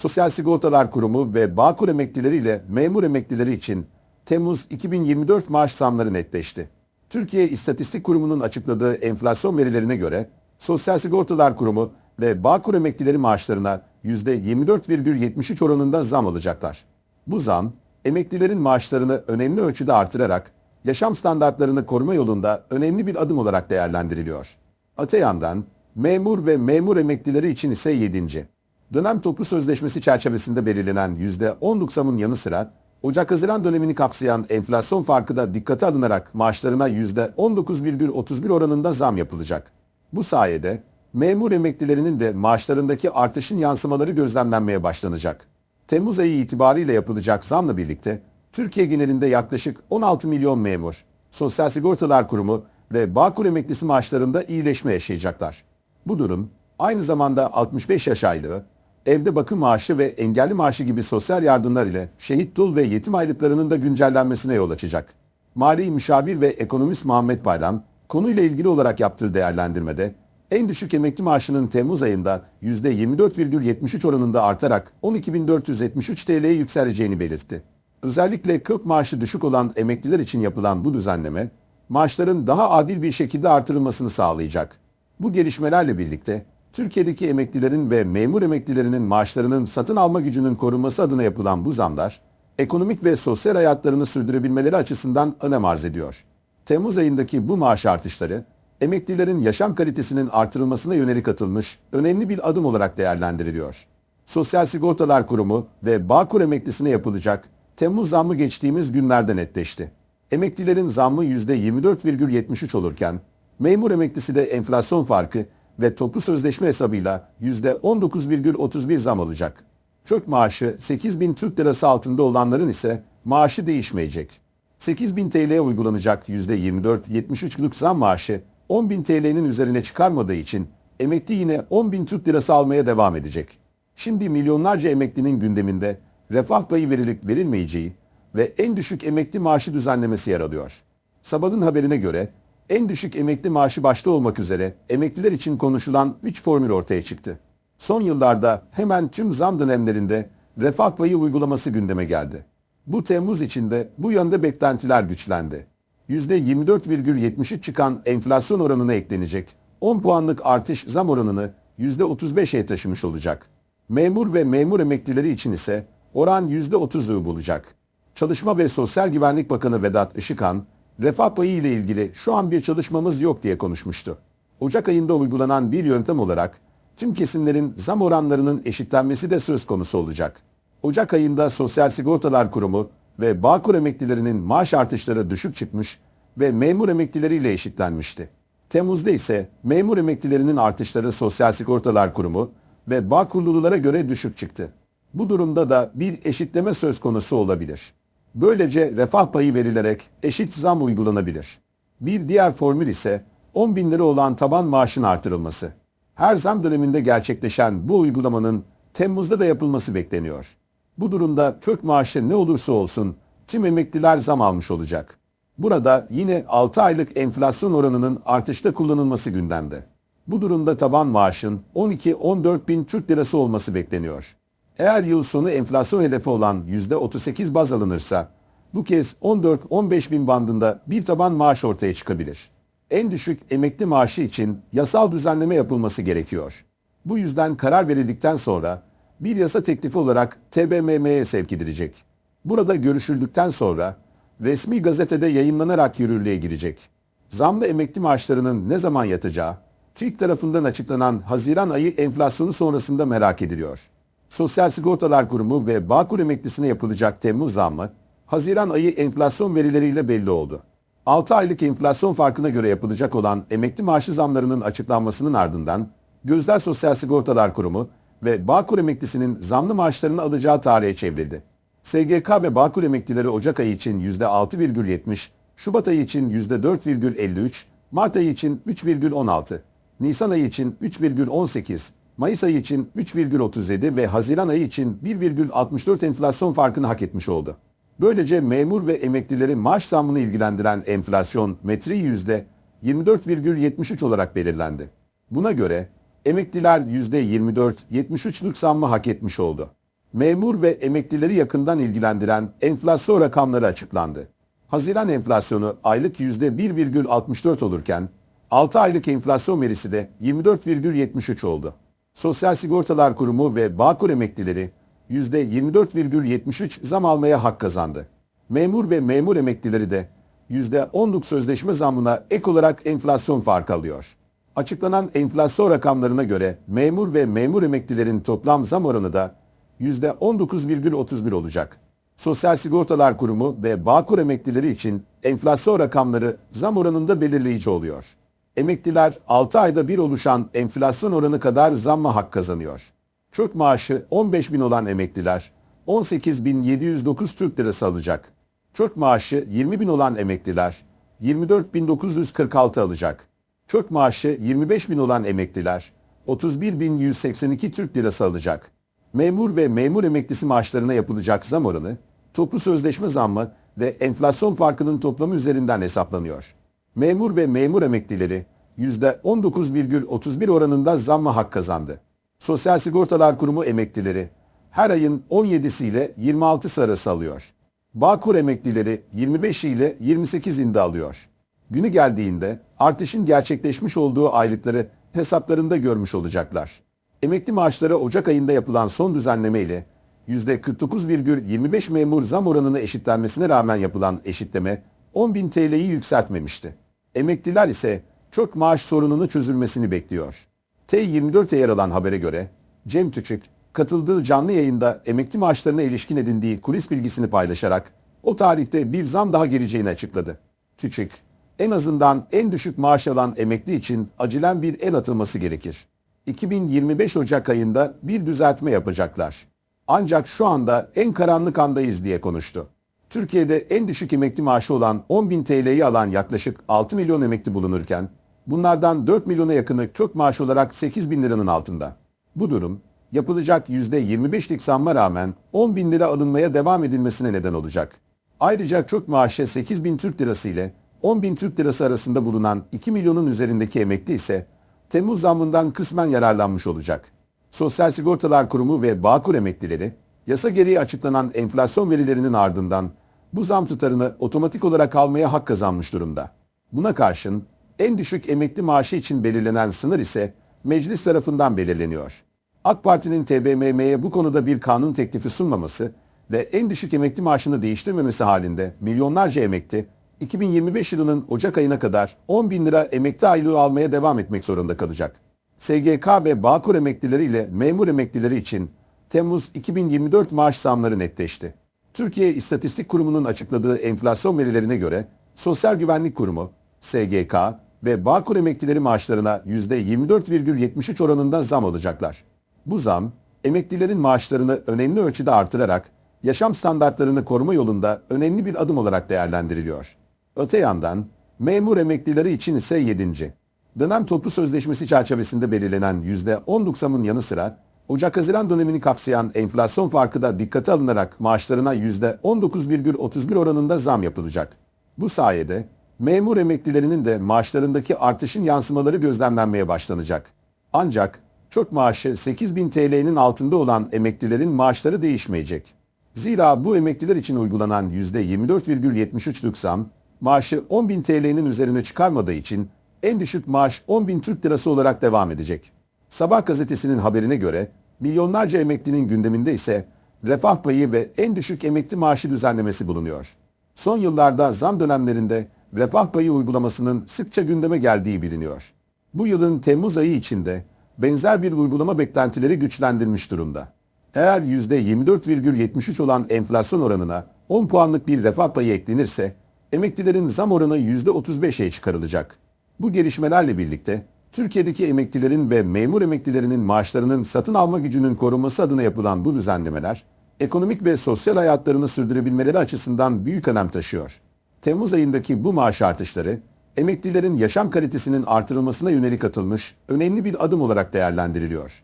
Sosyal Sigortalar Kurumu ve Bağkur emeklileri ile memur emeklileri için Temmuz 2024 maaş zamları netleşti. Türkiye İstatistik Kurumu'nun açıkladığı enflasyon verilerine göre Sosyal Sigortalar Kurumu ve Bağkur emeklileri maaşlarına %24,73 oranında zam alacaklar. Bu zam, emeklilerin maaşlarını önemli ölçüde artırarak yaşam standartlarını koruma yolunda önemli bir adım olarak değerlendiriliyor. Öte yandan memur ve memur emeklileri için ise 7. Dönem toplu sözleşmesi çerçevesinde belirlenen %10'luk zamın yanı sıra Ocak-Haziran dönemini kapsayan enflasyon farkı da dikkate alınarak maaşlarına %19,31 oranında zam yapılacak. Bu sayede memur emeklilerinin de maaşlarındaki artışın yansımaları gözlemlenmeye başlanacak. Temmuz ayı itibariyle yapılacak zamla birlikte Türkiye genelinde yaklaşık 16 milyon memur, Sosyal Sigortalar Kurumu ve Bağkur emeklisi maaşlarında iyileşme yaşayacaklar. Bu durum aynı zamanda 65 yaş aylığı, evde bakım maaşı ve engelli maaşı gibi sosyal yardımlar ile şehit dul ve yetim aylıklarının da güncellenmesine yol açacak. Mali müşavir ve ekonomist Muhammed Bayram konuyla ilgili olarak yaptığı değerlendirmede en düşük emekli maaşının Temmuz ayında %24,73 oranında artarak 12.473 TL'ye yükseleceğini belirtti. Özellikle 40 maaşı düşük olan emekliler için yapılan bu düzenleme, maaşların daha adil bir şekilde artırılmasını sağlayacak. Bu gelişmelerle birlikte Türkiye'deki emeklilerin ve memur emeklilerinin maaşlarının satın alma gücünün korunması adına yapılan bu zamlar, ekonomik ve sosyal hayatlarını sürdürebilmeleri açısından önem arz ediyor. Temmuz ayındaki bu maaş artışları, emeklilerin yaşam kalitesinin artırılmasına yönelik atılmış önemli bir adım olarak değerlendiriliyor. Sosyal Sigortalar Kurumu ve Bağkur emeklisine yapılacak Temmuz zammı geçtiğimiz günlerde netleşti. Emeklilerin zammı %24,73 olurken, memur emeklisi de enflasyon farkı ve toplu sözleşme hesabıyla %19,31 zam alacak. Çök maaşı 8 bin Türk lirası altında olanların ise maaşı değişmeyecek. 8 bin TL'ye uygulanacak %24,73'lük zam maaşı 10 bin TL'nin üzerine çıkarmadığı için emekli yine 10 bin Türk lirası almaya devam edecek. Şimdi milyonlarca emeklinin gündeminde refah payı verilip verilmeyeceği ve en düşük emekli maaşı düzenlemesi yer alıyor. Sabahın haberine göre en düşük emekli maaşı başta olmak üzere emekliler için konuşulan 3 formül ortaya çıktı. Son yıllarda hemen tüm zam dönemlerinde refah payı uygulaması gündeme geldi. Bu Temmuz içinde bu yönde beklentiler güçlendi. %24,73 çıkan enflasyon oranına eklenecek 10 puanlık artış zam oranını %35'e taşımış olacak. Memur ve memur emeklileri için ise oran %30'u bulacak. Çalışma ve Sosyal Güvenlik Bakanı Vedat Işıkhan, refah payı ile ilgili şu an bir çalışmamız yok diye konuşmuştu. Ocak ayında uygulanan bir yöntem olarak tüm kesimlerin zam oranlarının eşitlenmesi de söz konusu olacak. Ocak ayında Sosyal Sigortalar Kurumu ve Bağkur emeklilerinin maaş artışları düşük çıkmış ve memur emeklileriyle eşitlenmişti. Temmuz'da ise memur emeklilerinin artışları Sosyal Sigortalar Kurumu ve Bağkurlulara göre düşük çıktı. Bu durumda da bir eşitleme söz konusu olabilir. Böylece refah payı verilerek eşit zam uygulanabilir. Bir diğer formül ise 10 bin lira olan taban maaşın artırılması. Her zam döneminde gerçekleşen bu uygulamanın Temmuz'da da yapılması bekleniyor. Bu durumda kök maaşı ne olursa olsun tüm emekliler zam almış olacak. Burada yine 6 aylık enflasyon oranının artışta kullanılması gündemde. Bu durumda taban maaşın 12-14 bin Türk lirası olması bekleniyor. Eğer yıl sonu enflasyon hedefi olan %38 baz alınırsa bu kez 14-15 bin bandında bir taban maaş ortaya çıkabilir. En düşük emekli maaşı için yasal düzenleme yapılması gerekiyor. Bu yüzden karar verildikten sonra bir yasa teklifi olarak TBMM'ye sevk edilecek. Burada görüşüldükten sonra resmi gazetede yayınlanarak yürürlüğe girecek. Zamlı emekli maaşlarının ne zaman yatacağı, TÜİK tarafından açıklanan Haziran ayı enflasyonu sonrasında merak ediliyor. Sosyal Sigortalar Kurumu ve Bağkur emeklisine yapılacak Temmuz zammı, Haziran ayı enflasyon verileriyle belli oldu. 6 aylık enflasyon farkına göre yapılacak olan emekli maaşı zamlarının açıklanmasının ardından Gözler Sosyal Sigortalar Kurumu ve Bağkur emeklisinin zamlı maaşlarını alacağı tarihe çevrildi. SGK ve Bağkur emeklileri Ocak ayı için %6,70, Şubat ayı için %4,53, Mart ayı için 3,16, Nisan ayı için 3,18, Mayıs ayı için 3,37 ve Haziran ayı için 1,64 enflasyon farkını hak etmiş oldu. Böylece memur ve emeklilerin maaş zammını ilgilendiren enflasyon metri yüzde 24,73 olarak belirlendi. Buna göre emekliler %24-73'lük zammı hak etmiş oldu. memur ve emeklileri yakından ilgilendiren enflasyon rakamları açıklandı. Haziran enflasyonu aylık %1,64 olurken 6 aylık enflasyon verisi de 24,73 oldu. Sosyal Sigortalar Kurumu ve Bağkur emeklileri %24,73 zam almaya hak kazandı. Memur ve memur emeklileri de %10'luk sözleşme zammına ek olarak enflasyon farkı alıyor. Açıklanan enflasyon rakamlarına göre memur ve memur emeklilerin toplam zam oranı da %19,31 olacak. Sosyal Sigortalar Kurumu ve Bağkur emeklileri için enflasyon rakamları zam oranında belirleyici oluyor. Emekliler 6 ayda bir oluşan enflasyon oranı kadar zamma hak kazanıyor. Kök maaşı 15 bin olan emekliler 18.709 Türk Lirası alacak. Kök maaşı 20 bin olan emekliler 24.946 alacak. Kök maaşı 25 bin olan emekliler 31.182 Türk Lirası alacak. Memur ve memur emeklisi maaşlarına yapılacak zam oranı, toplu sözleşme zammı ve enflasyon farkının toplamı üzerinden hesaplanıyor. Memur ve memur emeklileri %19,31 oranında zamma hak kazandı. Sosyal Sigortalar Kurumu emeklileri her ayın 17'si ile 26'sı arası alıyor. Bağkur emeklileri 25 ile 28 inde alıyor. Günü geldiğinde artışın gerçekleşmiş olduğu aylıkları hesaplarında görmüş olacaklar. Emekli maaşları Ocak ayında yapılan son düzenleme ile %49,25 memur zam oranını eşitlenmesine rağmen yapılan eşitleme 10.000 TL'yi yükseltmemişti. Emekliler ise çok maaş sorununu çözülmesini bekliyor. T24'e yer alan habere göre Cem Tüçük katıldığı canlı yayında emekli maaşlarına ilişkin edindiği kulis bilgisini paylaşarak o tarihte bir zam daha geleceğini açıkladı. Tüçük, en azından en düşük maaş alan emekli için acilen bir el atılması gerekir. 2025 Ocak ayında bir düzeltme yapacaklar. Ancak şu anda en karanlık andayız diye konuştu. Türkiye'de en düşük emekli maaşı olan 10.000 TL'yi alan yaklaşık 6 milyon emekli bulunurken, bunlardan 4 milyona yakını kök maaş olarak 8 bin liranın altında. Bu durum, yapılacak %25'lik zamma rağmen 10 bin lira alınmaya devam edilmesine neden olacak. Ayrıca kök maaşı 8 bin Türk lirası ile 10 bin Türk lirası arasında bulunan 2 milyonun üzerindeki emekli ise Temmuz zammından kısmen yararlanmış olacak. Sosyal Sigortalar Kurumu ve Bağkur emeklileri, yasa gereği açıklanan enflasyon verilerinin ardından bu zam tutarını otomatik olarak almaya hak kazanmış durumda. Buna karşın en düşük emekli maaşı için belirlenen sınır ise meclis tarafından belirleniyor. AK Parti'nin TBMM'ye bu konuda bir kanun teklifi sunmaması ve en düşük emekli maaşını değiştirmemesi halinde milyonlarca emekli 2025 yılının Ocak ayına kadar 10 bin lira emekli aylığı almaya devam etmek zorunda kalacak. SGK ve Bağkur emeklileri ile memur emeklileri için Temmuz 2024 maaş zamları netleşti. Türkiye İstatistik Kurumu'nun açıkladığı enflasyon verilerine göre Sosyal Güvenlik Kurumu, SGK ve Bağkur emeklileri maaşlarına %24,73 oranında zam alacaklar. Bu zam, emeklilerin maaşlarını önemli ölçüde artırarak yaşam standartlarını koruma yolunda önemli bir adım olarak değerlendiriliyor. Öte yandan memur emeklileri için ise 7. Dönem toplu sözleşmesi çerçevesinde belirlenen %10'luk zamın yanı sıra Ocak-Haziran dönemini kapsayan enflasyon farkı da dikkate alınarak maaşlarına %19,31 oranında zam yapılacak. Bu sayede memur emeklilerinin de maaşlarındaki artışın yansımaları gözlemlenmeye başlanacak. Ancak çok maaşı 8000 TL'nin altında olan emeklilerin maaşları değişmeyecek. Zira bu emekliler için uygulanan %24,73'lük zam maaşı 10.000 TL'nin üzerine çıkarmadığı için en düşük maaş 10.000 Türk Lirası olarak devam edecek. Sabah gazetesinin haberine göre milyonlarca emeklinin gündeminde ise refah payı ve en düşük emekli maaşı düzenlemesi bulunuyor. Son yıllarda zam dönemlerinde refah payı uygulamasının sıkça gündeme geldiği biliniyor. Bu yılın Temmuz ayı içinde benzer bir uygulama beklentileri güçlendirmiş durumda. Eğer %24,73 olan enflasyon oranına 10 puanlık bir refah payı eklenirse emeklilerin zam oranı %35'e çıkarılacak. Bu gelişmelerle birlikte Türkiye'deki emeklilerin ve memur emeklilerinin maaşlarının satın alma gücünün korunması adına yapılan bu düzenlemeler, ekonomik ve sosyal hayatlarını sürdürebilmeleri açısından büyük önem taşıyor. Temmuz ayındaki bu maaş artışları, emeklilerin yaşam kalitesinin artırılmasına yönelik atılmış önemli bir adım olarak değerlendiriliyor.